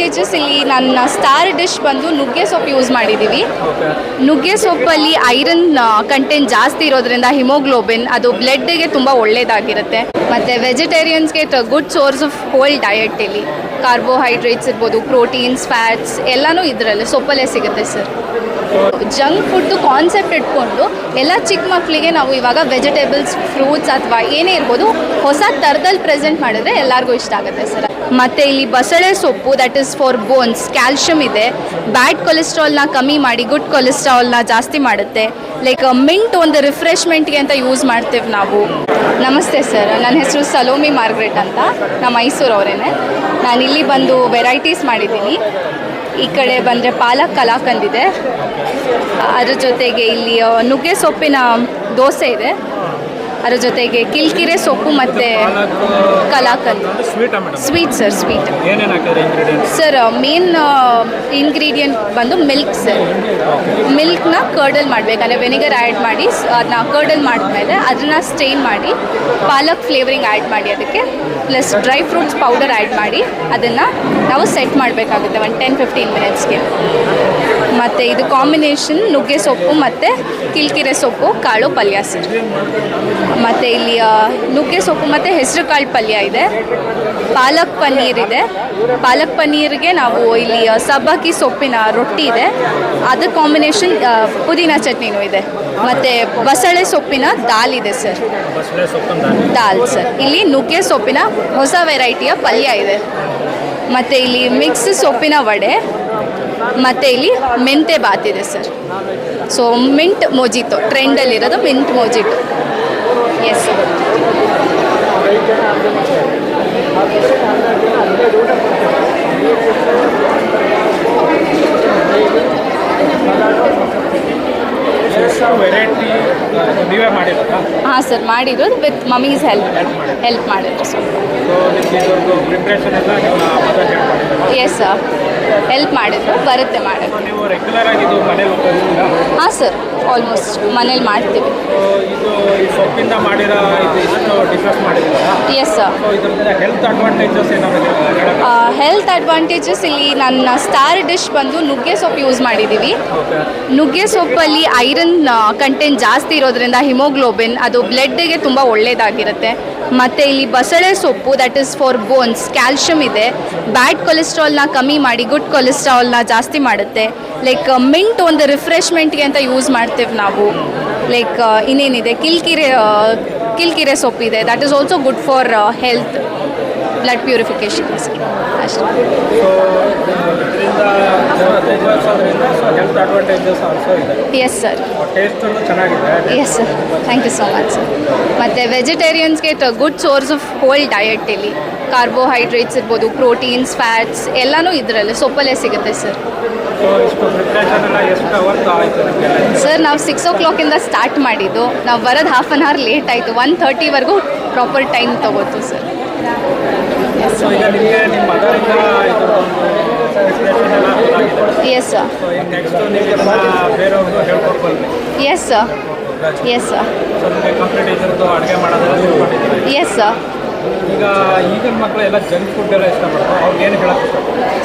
Advantages ಇಲ್ಲಿ ನನ್ನ star dish ಬಂದು ನುಗ್ಗೆ ಸೊಪ್ಪು ಯೂಸ್ ಮಾಡಿದ್ದೀವಿ ನುಗ್ಗೆ ಸೊಪ್ಪಲ್ಲಿ ಐರನ್ ಕಂಟೆಂಟ್ ಜಾಸ್ತಿ ಇರೋದ್ರಿಂದ ಹಿಮೋಗ್ಲೋಬಿನ್ ಅದು ಬ್ಲಡ್ಗೆ ತುಂಬ ಒಳ್ಳೆಯದಾಗಿರುತ್ತೆ ಮತ್ತು ವೆಜಿಟೇರಿಯನ್ಸ್ಗೆ good source of whole diet ಇಲ್ಲಿ. ಕಾರ್ಬೋಹೈಡ್ರೇಟ್ಸ್ ಇರ್ಬೋದು, ಪ್ರೋಟೀನ್ಸ್, ಫ್ಯಾಟ್ಸ್ ಎಲ್ಲನೂ ಇದರಲ್ಲಿ ಸೊಪ್ಪಲ್ಲೇ ಸಿಗುತ್ತೆ ಸರ್. ಜಂಕ್ ಫುಡ್ದು ಕಾನ್ಸೆಪ್ಟ್ ಇಟ್ಕೊಂಡು ಎಲ್ಲ ಚಿಕ್ಕ ಮಕ್ಕಳಿಗೆ ನಾವು ಇವಾಗ ವೆಜಿಟೇಬಲ್ಸ್, ಫ್ರೂಟ್ಸ್ ಅಥವಾ ಏನೇ ಇರ್ಬೋದು ಹೊಸ ಥರದಲ್ಲಿ ಪ್ರೆಸೆಂಟ್ ಮಾಡಿದ್ರೆ ಎಲ್ಲರಿಗೂ ಇಷ್ಟ ಆಗುತ್ತೆ ಸರ್. ಮತ್ತು ಇಲ್ಲಿ ಬಸಳೆ ಸೊಪ್ಪು that is for bones calcium ಇದೆ. ಬ್ಯಾಡ್ ಕೊಲೆಸ್ಟ್ರಾಲ್ನ ಕಮ್ಮಿ ಮಾಡಿ ಗುಡ್ ಕೊಲೆಸ್ಟ್ರಾಲ್ನ ಜಾಸ್ತಿ ಮಾಡುತ್ತೆ. ಲೈಕ್ ಮಿಂಟ್ ಒಂದು ರಿಫ್ರೆಶ್ಮೆಂಟ್ಗೆ ಅಂತ ಯೂಸ್ ಮಾಡ್ತೇವೆ ನಾವು. ನಮಸ್ತೆ ಸರ್. ನನ್ನ ಹೆಸರು ಸಲೋಮಿ ಮಾರ್ಗ್ರೆಟ್ ಅಂತ. ನಾ ಮೈಸೂರವರೇನೆ. ನಾನು ಇಲ್ಲಿ ಬಂದು ವೆರೈಟೀಸ್ ಮಾಡಿದ್ದೀನಿ. ಈ ಕಡೆ ಬಂದರೆ ಪಾಲಕ್ ಕಲಾಕಂದ್ ಇದೆ ಅದ್ರ ಜೊತೆಗೆ ಇಲ್ಲಿ ನುಗ್ಗೆ ಸೊಪ್ಪಿನ ದೋಸೆ ಇದೆ. ಅದ್ರ ಜೊತೆಗೆ ಕಿಲ್ಕಿರೆ ಸೊಪ್ಪು ಮತ್ತು ಕಲಾಕಲ್ sweet sir sweet sir main ingredient ಬಂದು ಮಿಲ್ಕ್ ಸರ್ ಮಿಲ್ಕ್ನ ಕರ್ಡಲ್ ಮಾಡಬೇಕಂದ್ರೆ ವೆನಿಗರ್ ಆ್ಯಡ್ ಮಾಡಿ ಅದನ್ನ ಕರ್ಡಲ್ ಮಾಡಿದ್ಮೇಲೆ ಅದನ್ನ ಸ್ಟೇನ್ ಮಾಡಿ ಪಾಲಕ್ ಫ್ಲೇವರಿಂಗ್ ಆ್ಯಡ್ ಮಾಡಿ ಅದಕ್ಕೆ plus dry fruits powder add ಮಾಡಿ ಅದನ್ನು ನಾವು ಸೆಟ್ ಮಾಡಬೇಕಾಗುತ್ತೆ ಒಂದು ಟೆನ್ ಫಿಫ್ಟೀನ್ ಮಿನಿಟ್ಸ್ಗೆ ಮತ್ತು ಇದು ಕಾಂಬಿನೇಷನ್ ನುಗ್ಗೆ ಸೊಪ್ಪು ಮತ್ತು ಕಿಲ್ಕಿರೆ ಸೊಪ್ಪು ಕಾಳು ಪಲ್ಯ ಸರ್ ಮತ್ತು ಇಲ್ಲಿ ನುಗ್ಗೆ ಸೊಪ್ಪು ಮತ್ತು ಹೆಸರು ಕಾಳು ಪಲ್ಯ ಇದೆ. ಪಾಲಕ್ ಪನ್ನೀರ್ ಇದೆ. ಪಾಲಕ್ ಪನ್ನೀರ್ಗೆ ನಾವು ಇಲ್ಲಿ ಸಬ್ಬಕ್ಕಿ ಸೊಪ್ಪಿನ ರೊಟ್ಟಿ ಇದೆ. ಅದು ಕಾಂಬಿನೇಷನ್ ಪುದೀನ ಚಟ್ನಿನೂ ಇದೆ. ಮತ್ತು ಬಸಳೆ ಸೊಪ್ಪಿನ ದಾಲ್ ಇದೆ ಸರ್. ದಾಲ್. ಸರ್. ಇಲ್ಲಿ ನುಗ್ಗೆ ಸೊಪ್ಪಿನ ಹೊಸ ವೆರೈಟಿಯ ಪಲ್ಯ ಇದೆ. ಮತ್ತು ಇಲ್ಲಿ ಮಿಕ್ಸ್ ಸೊಪ್ಪಿನ ವಡೆ, ಮತ್ತು ಇಲ್ಲಿ ಮೆಂತೆ ಬಾತ್ ಇದೆ ಸರ್. ಸೊ ಮಿಂಟ್ ಮೊಜಿತೋ ಟ್ರೆಂಡಲ್ಲಿರೋದು ಮಿಂಟ್ ಮೊಜಿಟೋ ಎಸ್ ನೀವೇ ಮಾಡಿರೋದಾ? ಹಾಂ ಸರ್ ಮಾಡಿದ್ರು ವಿತ್ ಮಮ್ಮೀಸ್ ಹೆಲ್ಪ್ ಹೆಲ್ಪ್ ಮಾಡಿದ್ರು ಸರ್. ಎಸ್ ಸರ್ ಹೆಲ್ಪ್ ಮಾಡಿದ್ರು ಬರುತ್ತೆ ಮಾಡಿದ್ರು. ಸೊ ನೀವು ರೆಗ್ಯುಲರ್ ಆಗಿ ಇದು ಮನೇಲಿ ಉಪಯೋಗಿಸ್ತೀರಾ ಹಾಂ ಸರ್ ಆಲ್ಮೋಸ್ಟ್ ಮನೇಲಿ ಮಾಡ್ತೀವಿ. ಇದು ಈ ಸೊಪ್ಪಿಂದ ಮಾಡಿರೋ ಇದು ಇಷ್ಟು ಡಿಶಸ್ ಮಾಡಿದ್ದೀರಾ? Yes sir so health advantages ಏನಾದ್ರು ಹೇಳಕ್ಕೆ ಹೆಲ್ತ್ ಅಡ್ವಾಂಟೇಜಸ್ ಇಲ್ಲಿ ನನ್ನ ಸ್ಟಾರ್ ಡಿಶ್ ಬಂದು ನುಗ್ಗೆ ಸೊಪ್ಪು ಯೂಸ್ ಮಾಡಿದ್ದೀವಿ. ನುಗ್ಗೆ ಸೊಪ್ಪಲ್ಲಿ ಐರನ್ ಕಂಟೆಂಟ್ ಜಾಸ್ತಿ ಇರೋದ್ರಿಂದ ಹಿಮೋಗ್ಲೋಬಿನ್ ಅದು ಬ್ಲಡ್ಗೆ ತುಂಬ ಒಳ್ಳೆಯದಾಗಿರುತ್ತೆ ಮತ್ತು ಇಲ್ಲಿ ಬಸಳೆ ಸೊಪ್ಪು that is for bones calcium ಇದೆ. ಬ್ಯಾಡ್ ಕೊಲೆಸ್ಟ್ರಾಲ್ನ ಕಮ್ಮಿ ಮಾಡಿ ಗುಡ್ ಕೊಲೆಸ್ಟ್ರಾಲ್ನ ಜಾಸ್ತಿ ಮಾಡುತ್ತೆ. ಲೈಕ್ ಮಿಂಟ್ ಒಂದು ರಿಫ್ರೆಶ್ಮೆಂಟ್ಗೆ ಅಂತ ಯೂಸ್ ಮಾಡ್ತೇವೆ ನಾವು. ಲೈಕ್ ಇನ್ನೇನಿದೆ? ಕಿಲ್ಕಿರೆ ಕಿಲ್ಕಿರೆ ಕಿಲ್ಕಿರೆ ಸೊಪ್ಪಿದೆ. That is also good for health blood purification ಅಷ್ಟೇ. Yes sir yes sir thank you so much sir ಮತ್ತು ವೆಜಿಟೇರಿಯನ್ಸ್ಗೆ good source of whole diet ಇಲ್ಲಿ. ಕಾರ್ಬೋಹೈಡ್ರೇಟ್ಸ್ ಇರ್ಬೋದು ಪ್ರೋಟೀನ್ಸ್ ಫ್ಯಾಟ್ಸ್ ಎಲ್ಲನೂ ಇದರಲ್ಲಿ, ಸೊಪ್ಪಲ್ಲೇ ಸಿಗುತ್ತೆ ಸರ್ ಸರ್ ನಾವು ಸಿಕ್ಸ್ ಓ ಕ್ಲಾಕಿಂದ ಸ್ಟಾರ್ಟ್ ಮಾಡಿದ್ದು. ನಾವು ಬರೋದು ಹಾಫ್ ಆನ್ ಅವರ್ ಲೇಟ್ ಆಯಿತು. ಒನ್ ಥರ್ಟಿವರೆಗೂ proper time ತೊಗೋತು sir yes yes sir yes yes sir ಈಗ ಈಗಿನ ಜಂಕ್ ಫುಡ್ ಎಲ್ಲ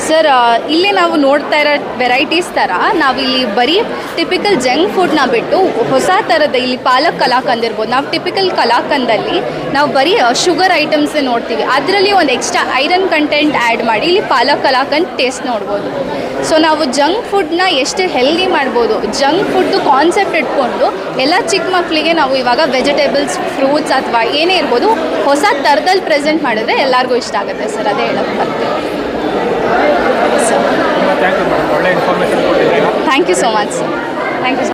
ಸರ್ ಇಲ್ಲಿ ನಾವು ನೋಡ್ತಾ ಇರೋ ವೆರೈಟೀಸ್ ಥರ ನಾವಿಲ್ಲಿ ಬರೀ ಟಿಪಿಕಲ್ ಜಂಕ್ ಫುಡ್ನ ಬಿಟ್ಟು ಹೊಸ ಥರದ ಇಲ್ಲಿ ಪಾಲಕ್ ಕಲಾಕಂದ್ ಇರ್ಬೋದು ನಾವು ಟಿಪಿಕಲ್ ಕಲಾಕಂದಲ್ಲಿ ನಾವು ಬರೀ ಶುಗರ್ ಐಟಮ್ಸೇ ನೋಡ್ತೀವಿ. ಅದರಲ್ಲಿ ಒಂದು ಎಕ್ಸ್ಟ್ರಾ ಐರನ್ ಕಂಟೆಂಟ್ ಆ್ಯಡ್ ಮಾಡಿ ಇಲ್ಲಿ ಪಾಲಕ್ ಕಲಾಕಂದ್ ಟೇಸ್ಟ್ ನೋಡ್ಬೋದು. ಸೊ ನಾವು ಜಂಕ್ ಫುಡ್ನ ಎಷ್ಟು ಹೆಲ್ದಿ ಮಾಡ್ಬೋದು? ಜಂಕ್ ಫುಡ್ದು ಕಾನ್ಸೆಪ್ಟ್ ಇಟ್ಕೊಂಡು ಎಲ್ಲ ಚಿಕ್ಕ ಮಕ್ಕಳಿಗೆ ನಾವು ಇವಾಗ ವೆಜಿಟೇಬಲ್ಸ್ ಫ್ರೂಟ್ಸ್ ಅಥವಾ ಏನೇ ಇರ್ಬೋದು ಹೊಸ ಥರದಲ್ಲಿ ಪ್ರೆಸೆಂಟ್ ಮಾಡಿದ್ರೆ ಎಲ್ಲರಿಗೂ ಇಷ್ಟ ಆಗುತ್ತೆ ಸರ್ ಅದೇ ಹೇಳಕ್ಕೆ ಬರ್ತೀವಿ thank you so much sir thank you